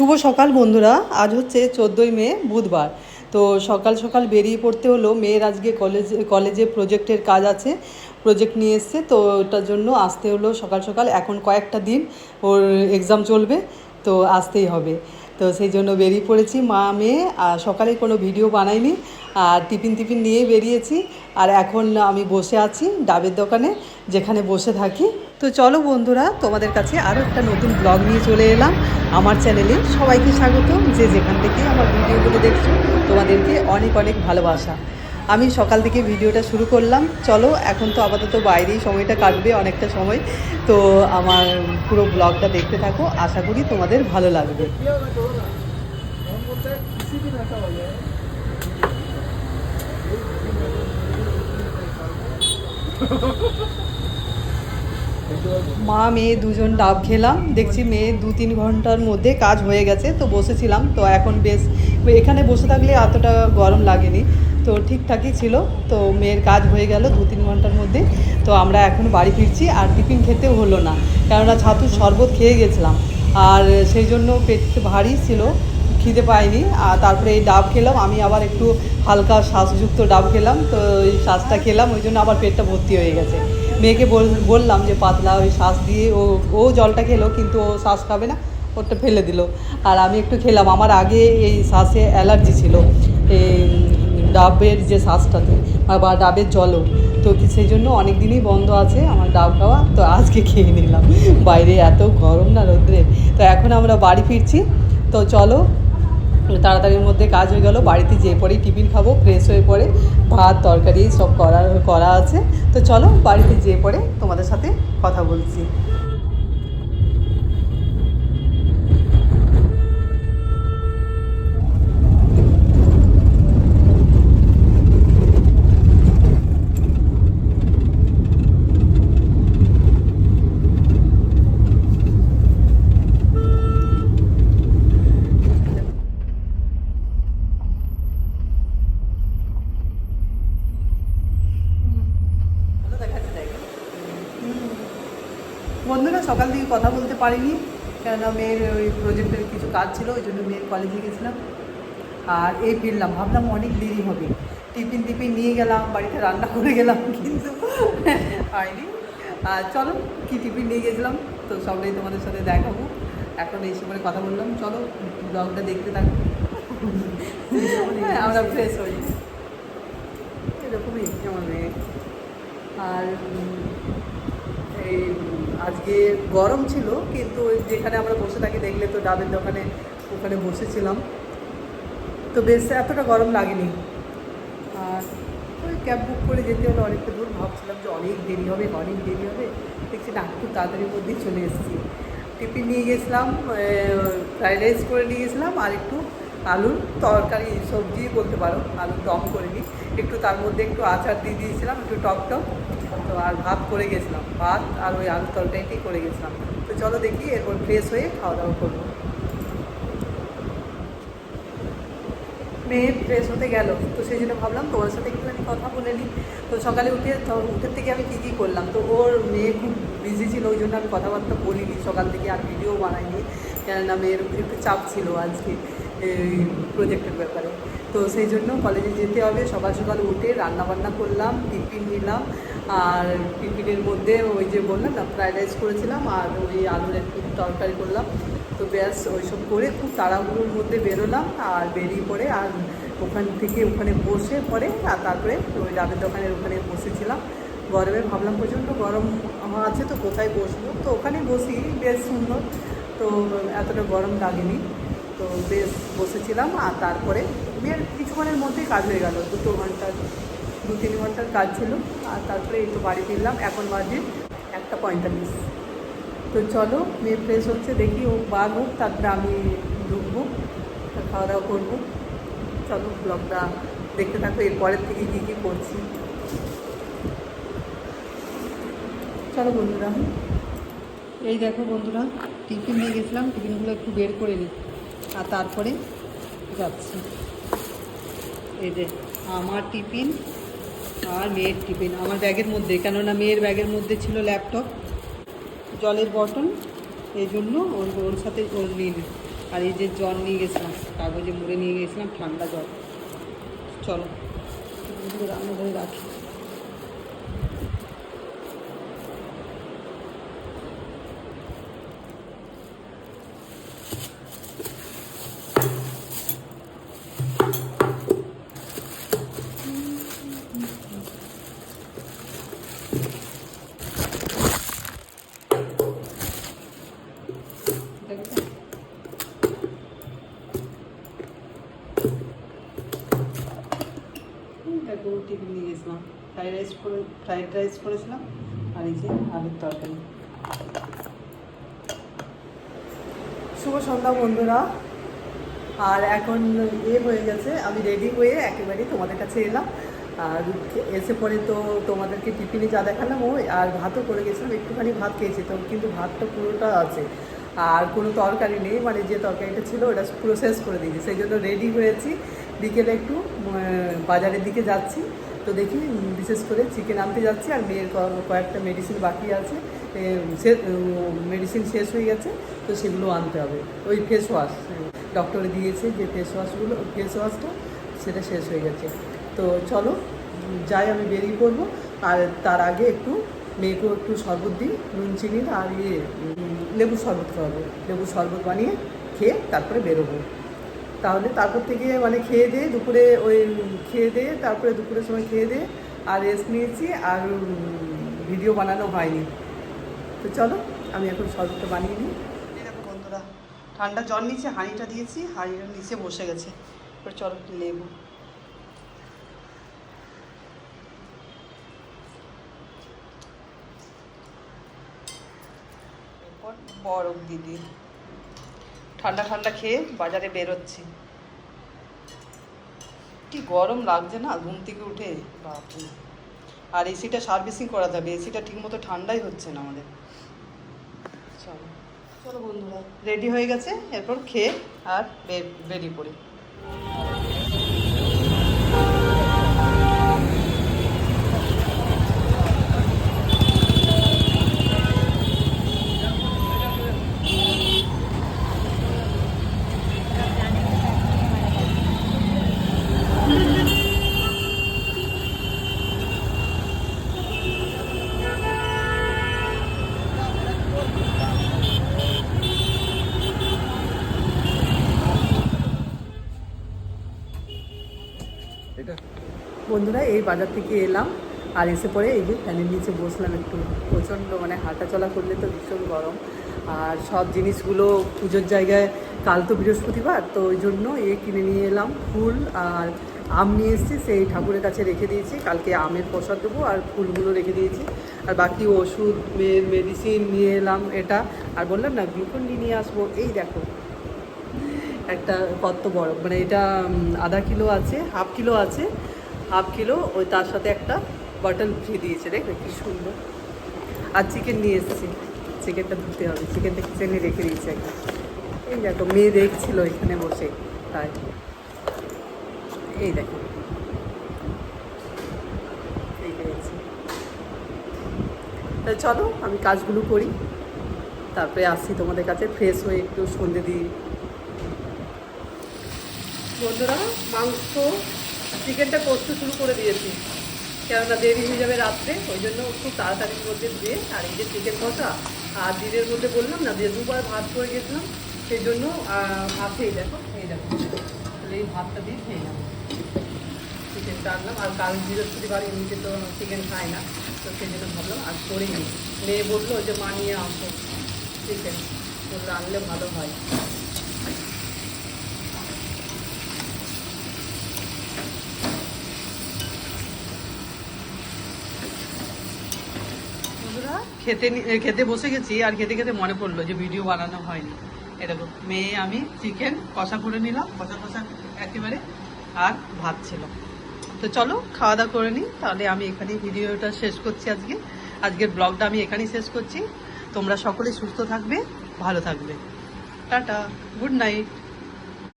শুভ সকাল বন্ধুরা। আজ হচ্ছে চোদ্দোই মে, বুধবার। তো সকাল সকাল বেরিয়ে পড়তে হলো। মেয়ের আজকে কলেজ কলেজে প্রজেক্টের কাজ আছে প্রজেক্ট নিয়ে এসছে। তো ওটার জন্য আসতে হলো সকাল সকাল। এখন কয়েকটা দিন ওর এক্সাম চলবে, তো আসতেই হবে। তো সেই জন্য বেরিয়ে পড়েছি। মা, মেয়ে, আর সকালে কোনো ভিডিও বানাইনি। আর টিফিন টিফিন নিয়ে বেরিয়েছি। আর এখন আমি বসে আছি ডাবের দোকানে, যেখানে বসে থাকি। তো চলো বন্ধুরা, তোমাদের কাছে আরও একটা নতুন ব্লগ নিয়ে চলে এলাম। আমার চ্যানেলে সবাইকে স্বাগত যে যেখান থেকে আমার ভিডিওগুলো দেখছ, তোমাদেরকে অনেক অনেক ভালোবাসা। আমি সকাল থেকে ভিডিওটা শুরু করলাম। চলো, এখন তো আপাতত বাইরেই সময়টা কাটবে অনেকটা সময়। তো আমার পুরো ব্লগটা দেখতে থাকো। আশা করি তোমাদের ভালো লাগবে। মা, মেয়ে দুজন ডাব খেলাম। দেখছি মেয়ে দু তিন ঘণ্টার মধ্যে কাজ হয়ে গেছে, তো বসেছিলাম। তো এখন বেশ, এখানে বসে থাকলে এতটা গরম লাগেনি। তো ঠিকঠাকই ছিল। তো মেয়ের কাজ হয়ে গেল দু তিন ঘণ্টার মধ্যে। তো আমরা এখন বাড়ি ফিরছি আর টিফিন খেতেও হলো না। কেননা ছাতুর শরবত খেয়ে গেছিলাম। আর সেই জন্য পেট ভারী ছিল, খিদে পাইনি। আর তারপরে এই ডাব খেলাম। আমি আবার একটু হালকা শ্বাসযুক্ত ডাব খেলাম। তো ওই শ্বাসটা খেলাম, ওই জন্য আবার পেটটা ভর্তি হয়ে গেছে। মেয়েকে বল- বললাম যে পাতলা ওই শ্বাস দিয়ে ও ও জলটা খেলো, কিন্তু ও শ্বাস খাবে না ওটা ফেলে দিল। আর আমি একটু খেলাম। আমার আগে এই শ্বাসে অ্যালার্জি ছিল। এই ডাবের যে শ্বাসটাতে বা ডাবের জলও। তো সেই জন্য অনেক দিনই বন্ধ আছে আমার ডাব খাওয়া। তো আজকে খেয়ে নিলাম। বাইরে এত গরম না রোদ্রে। তো এখন আমরা বাড়ি ফিরছি। তো চলো, তাড়াতাড়ির মধ্যে কাজ হয়ে গেল। বাড়িতে যেয়ে পরেই টিফিন খাব ফ্রেশ হয়ে পরে ভাত, তরকারি সব করা করা আছে। তো চলো, বাড়িতে যেয়ে পরে তোমাদের সাথে কথা বলছি। বন্ধুরা সকাল থেকে কথা বলতে পারিনি কেননা মেয়ের ওই প্রজেক্টের কিছু কাজ ছিল ওই জন্য মেয়ের কলেজে গেছিলাম। আর এই ফিরলাম ভাবলাম অনেক দেরি হবে। টিফিন টিফিন নিয়ে গেলাম বাড়িতে রান্না করে গেলাম কিন্তু হয়নি। আর চলো কী টিফিন নিয়ে গেছিলাম তো সবটাই তোমাদের সাথে দেখাবো। এখন এই সময় কথা বললাম চলো ব্লগটা দেখতে থাকো। হ্যাঁ, আমরা ফ্রেশ হই। এরকমই আমার মেয়ে। আর এই আজকে গরম ছিল, কিন্তু যেখানে আমরা বসে থাকি দেখলে তো ডাবের দোকানে, ওখানে বসেছিলাম। তো বেশ এতটা গরম লাগেনি। আর ওই ক্যাব বুক করে যেতে হলো অনেকটা দূর ভাবছিলাম যে অনেক দেরি হবে, অনেক দেরি হবে। দেখছি না, খুব তাড়াতাড়ির মধ্যেই চলে এসেছি। টিফিন নিয়ে গেছিলাম ফ্রাইড রাইস করে নিয়ে গেছিলাম, আর একটু আলুর তরকারি, সবজি বলতে পারো আলুর দম করে নিই। একটু তার মধ্যে একটু আচার দিয়ে দিয়েছিলাম, একটু টক টক। তো আর ভাত করে গেছিলাম, ভাত আর ওই আলুর তরকারিটাই করে গেছিলাম। তো চলো দেখি, এরপর ফ্রেশ হয়ে খাওয়া দাওয়া করব। মেয়ে ফ্রেশ হতে গেল, তো সেই জন্য ভাবলাম তোমার সাথে একটুখানি কথা বলে নিই। তো সকালে উঠে উঠের থেকে আমি কী কী করলাম, তো ওর মেয়ে খুব বিজি ছিল, ওই জন্য আমি কথাবার্তা বলিনি। সকাল থেকে আর ভিডিও বানাইনি, কেননা মেয়ের একটু চাপ ছিল আজকে। প্রজেক্টের ব্যাপারে। তো সেই জন্য কলেজে যেতে হবে। সকাল সকাল উঠে রান্না বান্না করলাম, টিফিন নিলাম। আর টিফিনের মধ্যে ওই যে বললাম না ফ্রাইড রাইস করেছিলাম আর ওই আলুর একটু তরকারি করলাম। তো ব্যাস, ওইসব করে খুব তাড়াহুড়োর মধ্যে বেরোলাম আর বেরিয়ে পড়ে আর ওখান থেকে ওখানে বসে পরে আর তারপরে ওই ডাবের দোকানের ওখানে বসেছিলাম। গরমে ভাবলাম প্রচণ্ড গরম আছে তো কোথায় বসবো? তো ওখানে বসি, বেশ সুন্দর। তো এতটা গরম লাগেনি। তো বেশ বসেছিলাম আর তারপরে মেয়ের কিছুক্ষণের মধ্যেই কাজ হয়ে গেল। দুটো ঘণ্টার, দু তিন ঘণ্টার কাজ ছিল আর তারপরে একটু বাড়ি ফিরলাম। এখন বাজে একটা পঁয়তাল্লিশ। তো চলো, মেয়ে ফ্রেশ হচ্ছে, দেখি ও বার হোক, তারপরে আমি ঢুকবো খাওয়া দাওয়া করব। চলো ব্লগটা দেখতে থাকো এরপরের থেকে কী কী করছি। চলো বন্ধুরা, এই দেখো বন্ধুরা, টিফিন নিয়ে গেছিলাম, টিফিনগুলো একটু বের করে নিই আর তারপরে যাচ্ছি। এই যে আমার টিফিন আর মেয়ের টিফিন, আমার ব্যাগের মধ্যে, কেননা মেয়ের ব্যাগের মধ্যে ছিল ল্যাপটপ, জলের বটল, এই জন্য ওর ওর সাথে ওর নিয়ে আর এই যে জল নিয়ে গেছিলাম, কাগজে মুড়ে নিয়ে গেছিলাম, ঠান্ডা জল। চলো রান্না করে রাখি দেখবে? দেখো টিফিন নিয়ে গেছিলাম। ফ্রাইড রাইস করে, ফ্রাইড রাইস করেছিলাম, আর এই যে আলুর তরকারি। শুভ সন্ধ্যা বন্ধুরা। আর এখন এ হয়ে গেছে, আমি রেডি হয়ে একেবারেই তোমাদের কাছে এলাম। আর এসে পরে তো তোমাদেরকে টিফিনে যা দেখালাম, ওই আর ভাতও করে গেছিলাম, একটুখানি ভাত খেয়েছি, তো কিন্তু ভাতটা পুরোটা আছে। আর কোনো তরকারি নেই মানে যে তরকারিটা ছিল, ওটা পুরো শেষ করে দিয়েছি, সেই জন্য রেডি হয়েছি। বিকেলে একটু বাজারের দিকে যাচ্ছি। তো দেখি, বিশেষ করে চিকেন আনতে যাচ্ছি, আর মেয়ের কয়েকটা মেডিসিন বাকি আছে। মেডিসিন শেষ হয়ে গেছে, তো সেগুলো আনতে হবে। ওই ফেস ওয়াশ ডক্টরে দিয়েছে যে ফেস ওয়াশগুলো ফেস ওয়াশটা সেটা শেষ হয়ে গেছে। তো চলো, যাই, আমি বেরিয়ে পড়ব। আর তার আগে একটু মেয়েকেও একটু শরবত দিই, নুন চিনির আর ইয়ে লেবুর শরবত খাওয়াবো। লেবুর শরবত বানিয়ে খেয়ে তারপরে বেরোবো। তাহলে তারপর থেকে মানে খেয়ে দিয়ে দুপুরে ওই খেয়ে দিয়ে তারপরে দুপুরের সময় খেয়ে দিয়ে আর রেস্ট নিয়েছি আর ভিডিও বানানো হয়নি। তো চলো, আমি এখন শরবতটা বানিয়ে নিই। দেখো বন্ধুরা, ঠান্ডা জল নিচে, হাঁড়িটা দিয়েছি হাঁড়িটার নিচে বসে গেছে। এবার চলো লেবু এরপর বরফ দিদি ঠান্ডা ঠান্ডা খেয়ে বাজারে বেরোচ্ছি। কি গরম লাগছে না, ঘুম থেকে উঠে, বাপরে। আর এসিটা সার্ভিসিং করাতে হবে এসিটা ঠিকমতো ঠান্ডাই হচ্ছে না আমাদের। চলো চলো বন্ধুরা রেডি হয়ে গেছে, এরপর খেয়ে আর বেরিয়ে পড়ি। বন্ধুরা, এই বাজার থেকে এলাম আর এসে পরে এই যে ফ্যানের নিচে বসলাম একটু। প্রচণ্ড মানে হাঁটা চলা করলে তো ভীষণ গরম। আর সব জিনিসগুলো পুজোর জায়গায়, কাল তো বৃহস্পতিবার, তো ওই জন্য এ কিনে নিয়ে এলাম ফুল আর আম নিয়ে এসেছি, সেই ঠাকুরের কাছে রেখে দিয়েছি। কালকে আমের প্রসাদ দেবো আর ফুলগুলো রেখে দিয়েছি। আর বাকি ওষুধ মেডিসিন নিয়ে এলাম এটা। আর বললাম না গ্লুকন ডি নিয়ে আসব। এই দেখো, একটা কত বড় মানে এটা আধা কিলো আছে হাফ কিলো আছে। হাফ কিলো, ওই তার সাথে একটা বটল ফ্রি দিয়েছে, দেখবে কি সুন্দর। আর চিকেন নিয়ে এসেছি। চিকেনটা ধুতে হবে। চিকেনটা কিচেনে রেখে দিয়েছে একটা এই দেখো, মেয়ে দেখছিল এখানে বসে, তাই। এই দেখো। তা চলো, আমি কাজগুলো করি। তারপরে আসছি তোমাদের কাছে ফ্রেশ হয়ে একটু সন্ধে দিই বন্ধুরা, মাংস চিকেনটা করতে শুরু করে দিয়েছি। কেননা দেরি হয়ে যাবে রাত্রে, ওই জন্য খুব তাড়াতাড়ির মধ্যে দিয়ে, আর এই যে চিকেন কষা, আর দিনের মধ্যে বললাম না, যে দুবার ভাত করে গেছিলাম, সেই জন্য আছে এই দেখো এই দেখো। তাহলে এই ভাতটা দিয়ে খেয়ে নেব। চিকেনটা আনলাম আর কাল বৃহস্পতিবার এমনিতে তো চিকেন খায় না, তো সেই জন্য ভাবলাম আর করে নিই মেয়ে বলল যে, মা, নিয়ে আসো। চিকেন বলল, আনলে ভালো হয় বন্ধুরা, খেতে খেতে বসে গেছি, আর খেতে খেতে মনে পড়ল যে ভিডিও বানানো হয়নি। এরকম মেয়ে আমি চিকেন কষা করে নিলাম, কষা কষা একেবারে আর ভাত ছিল। তো চলো, খাওয়া দাওয়া করে নিই। তাহলে আমি এখানেই ভিডিওটা শেষ করছি আজকে। আজকের ব্লগটা আমি এখানেই শেষ করছি। তোমরা সকলে সুস্থ থাকবে, ভালো থাকবে। Tata good night